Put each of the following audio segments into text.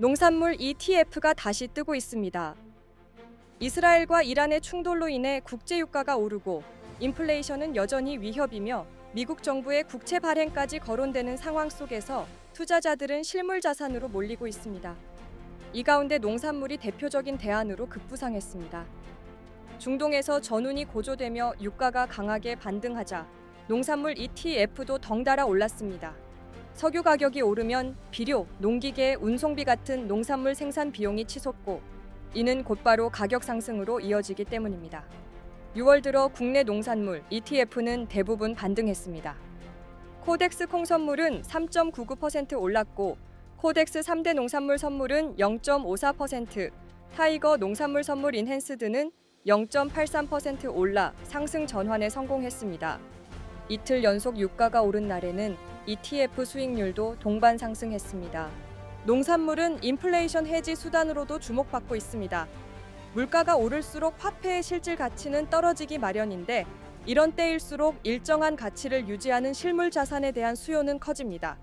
농산물 ETF가 다시 뜨고 있습니다. 이스라엘과 이란의 충돌로 인해 국제 유가가 오르고 인플레이션은 여전히 위협이며 미국 정부의 국채 발행까지 거론되는 상황 속에서 투자자들은 실물 자산으로 몰리고 있습니다. 이 가운데 농산물이 대표적인 대안으로 급부상했습니다. 중동에서 전운이 고조되며 유가가 강하게 반등하자 농산물 ETF도 덩달아 올랐습니다. 석유 가격이 오르면 비료, 농기계, 운송비 같은 농산물 생산 비용이 치솟고 이는 곧바로 가격 상승으로 이어지기 때문입니다. 6월 들어 국내 농산물 ETF는 대부분 반등했습니다. 코덱스 콩 선물은 3.99% 올랐고 코덱스 3대 농산물 선물은 0.54%, 타이거 농산물 선물 인핸스드는 0.83% 올라 상승 전환에 성공했습니다. 이틀 연속 유가가 오른 날에는 ETF 수익률도 동반 상승했습니다. 농산물은 인플레이션 해지 수단으로도 주목받고 있습니다. 물가가 오를수록 화폐의 실질 가치는 떨어지기 마련인데 이런 때일수록 일정한 가치를 유지하는 실물 자산에 대한 수요는 커집니다.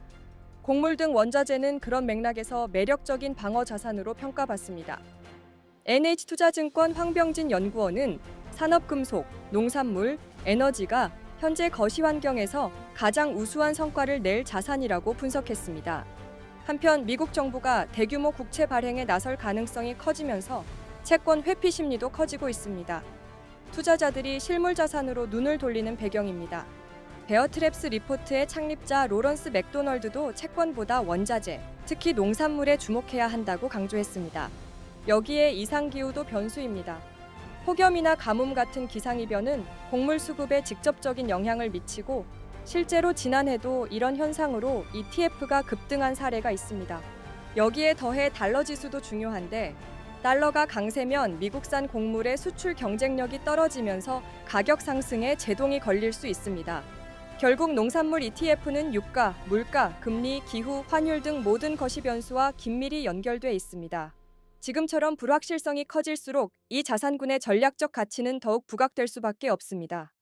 곡물 등 원자재는 그런 맥락에서 매력적인 방어 자산으로 평가받습니다. NH투자증권 황병진 연구원은 산업금속, 농산물, 에너지가 현재 거시 환경에서 가장 우수한 성과를 낼 자산이라고 분석했습니다. 한편 미국 정부가 대규모 국채 발행에 나설 가능성이 커지면서 채권 회피 심리도 커지고 있습니다. 투자자들이 실물 자산으로 눈을 돌리는 배경입니다. 베어트랩스 리포트의 창립자 로런스 맥도널드도 채권보다 원자재, 특히 농산물에 주목해야 한다고 강조했습니다. 여기에 이상 기후도 변수입니다. 폭염이나 가뭄 같은 기상이변은 곡물 수급에 직접적인 영향을 미치고 실제로 지난해도 이런 현상으로 ETF가 급등한 사례가 있습니다. 여기에 더해 달러 지수도 중요한데 달러가 강세면 미국산 곡물의 수출 경쟁력이 떨어지면서 가격 상승에 제동이 걸릴 수 있습니다. 결국 농산물 ETF는 유가, 물가, 금리, 기후, 환율 등 모든 거시 변수와 긴밀히 연결돼 있습니다. 지금처럼 불확실성이 커질수록 이 자산군의 전략적 가치는 더욱 부각될 수밖에 없습니다.